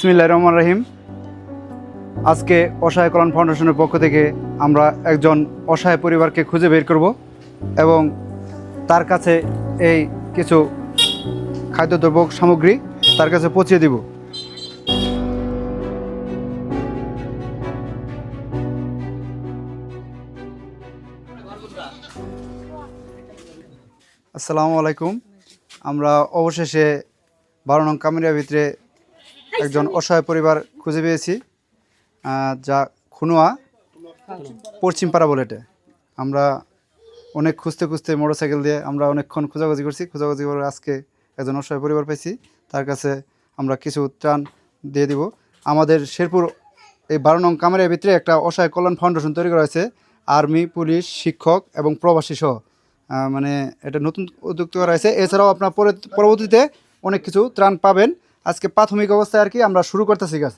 বিসমিল্লাহ রহমান রহিম। আজকে অসহায় কল্যাণ ফাউন্ডেশনের পক্ষ থেকে আমরা একজন অসহায় পরিবারকে খুঁজে বের করব এবং তার কাছে এই কিছু খাদ্যদ্রব্য সামগ্রী তার কাছে পৌঁছে দিব। আসসালামু আলাইকুম। আমরা অবশেষে বারো নং কামিরিয়া ভিতরে একজন অসহায় পরিবার খুঁজে পেয়েছি যা খুনোয়া পশ্চিমপাড়া বলে এটা আমরা অনেক খুঁজতে খুঁজতে মোটরসাইকেল দিয়ে আমরা অনেকক্ষণ খোঁজাখুঁজি করছি। খোঁজাখুঁজি করে আজকে একজন অসহায় পরিবার পেয়েছি তার কাছে আমরা কিছু ত্রাণ দিয়ে দিব। আমাদের শেরপুর এই বারো নং কামারের ভিতরে একটা অসহায় কল্যাণ ফাউন্ডেশন তৈরি করা হয়েছে। আর্মি পুলিশ শিক্ষক এবং প্রবাসী সহ। মানে এটা নতুন উদ্যোগ করা হয়েছে। এছাড়াও আপনার পরে পরবর্তীতে অনেক কিছু ত্রাণ পাবেন। আজকে প্রাথমিক অবস্থায় আর কি আমরা শুরু করতেছি কাজ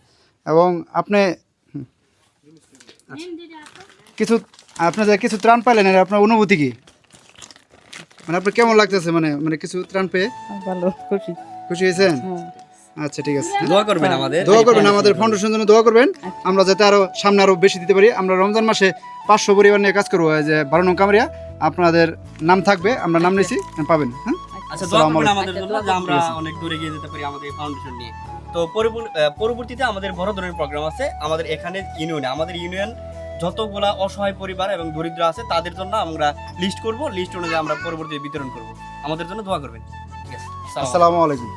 এবং আপনি। আচ্ছা। কিছু আপনাদের কিছু ত্রাণ পাইলেন এর আপনার অনুভূতি কি? মানে আপনার কেমন লাগতেছে মানে মানে কিছু ত্রাণ পেয়ে? ভালো খুশি। খুশি হয়েছেন? হ্যাঁ। আচ্ছা ঠিক আছে। দোয়া করবেন আমাদের। দোয়া করবেন আমাদের ফাউন্ডেশন জন্য দোয়া করবেন। আমরা যাতে আরও সামনে আরও বেশি দিতে পারি। আমরা রমজান মাসে পাঁচশো পরিবার নিয়ে কাজ করব। এই যে বারো নং কামারিয়া আপনাদের নাম থাকবে আমরা নাম নিয়েছি পাবেন হ্যাঁ? আচ্ছা দোয়া করবেন আমাদের জন্য যে আমরা অনেক দূরে গিয়ে যেতে পারি আমাদের ফাউন্ডেশন নিয়ে। তো পরবর্তীতে আমাদের বড় ধরনের প্রোগ্রাম আছে আমাদের এখানে ইউনিয়নে আমাদের ইউনিয়ন যতগুলা অসহায় পরিবার এবং দরিদ্র আছে তাদের জন্য আমরা লিস্ট করব। লিস্ট অনুযায়ী আমরা পরবর্তীতে বিতরণ করব। আমাদের জন্য দোয়া করবেন। ঠিক আছে আসসালামু আসসালামু আলাইকুম।